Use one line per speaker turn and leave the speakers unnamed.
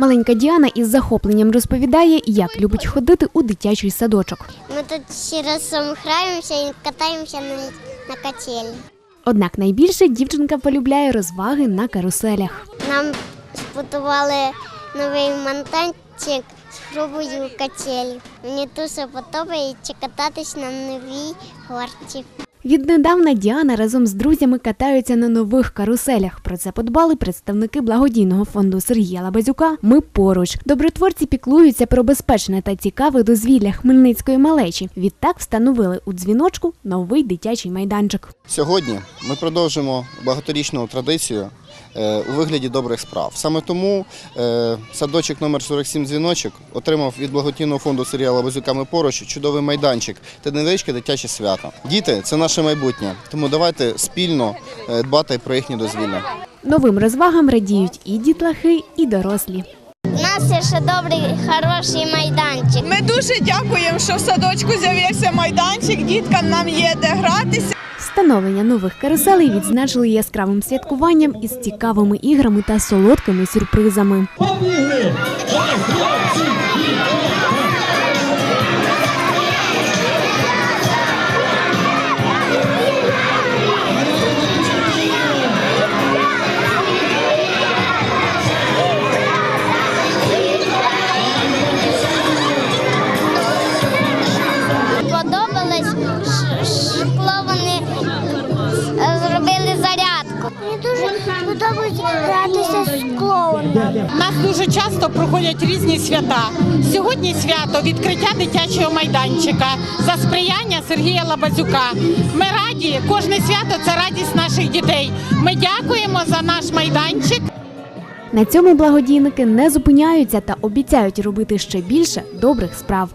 Маленька Діана із захопленням розповідає, як любить ходити у дитячий садочок.
Ми тут всі разом граємося і катаємося на, на качелі.
Однак найбільше дівчинка полюбляє розваги на каруселях.
Нам сподобали новий монтанчик з грубою качелі. Мені дуже подобається кататись на новій горці.
Віднедавна Діана разом з друзями катаються на нових каруселях. Про це подбали представники благодійного фонду Сергія Лабазюка. Ми поруч. Добротворці піклуються про безпечне та цікаве дозвілля хмельницької малечі. Відтак встановили у дзвіночку новий дитячий майданчик.
Сьогодні ми продовжимо багаторічну традицію у вигляді добрих справ. Саме тому е, садочок номер 47 дзвіночок отримав від благодійного фонду Сергія Лабазюками поруч чудовий майданчик та невеличке дитяче свято. Діти це наше майбутнє, тому давайте спільно е, дбати про їхнє дозвілля.
Новим розвагам радіють і дітлахи, і дорослі.
У нас є ще добрий, хороший майданчик.
Ми дуже дякуємо, що в садочку з'явився майданчик. Діткам нам є де гратися.
Встановлення нових каруселей відзначили яскравим святкуванням із цікавими іграми та солодкими сюрпризами.
Побігли!
Подобається гратися з клоуном.
У нас дуже часто проходять різні свята. Сьогодні свято відкриття дитячого майданчика за сприяння Сергія Лабазюка. Ми раді, кожне свято це радість наших дітей. Ми дякуємо за наш майданчик.
На цьому благодійники не зупиняються та обіцяють робити ще більше добрих справ.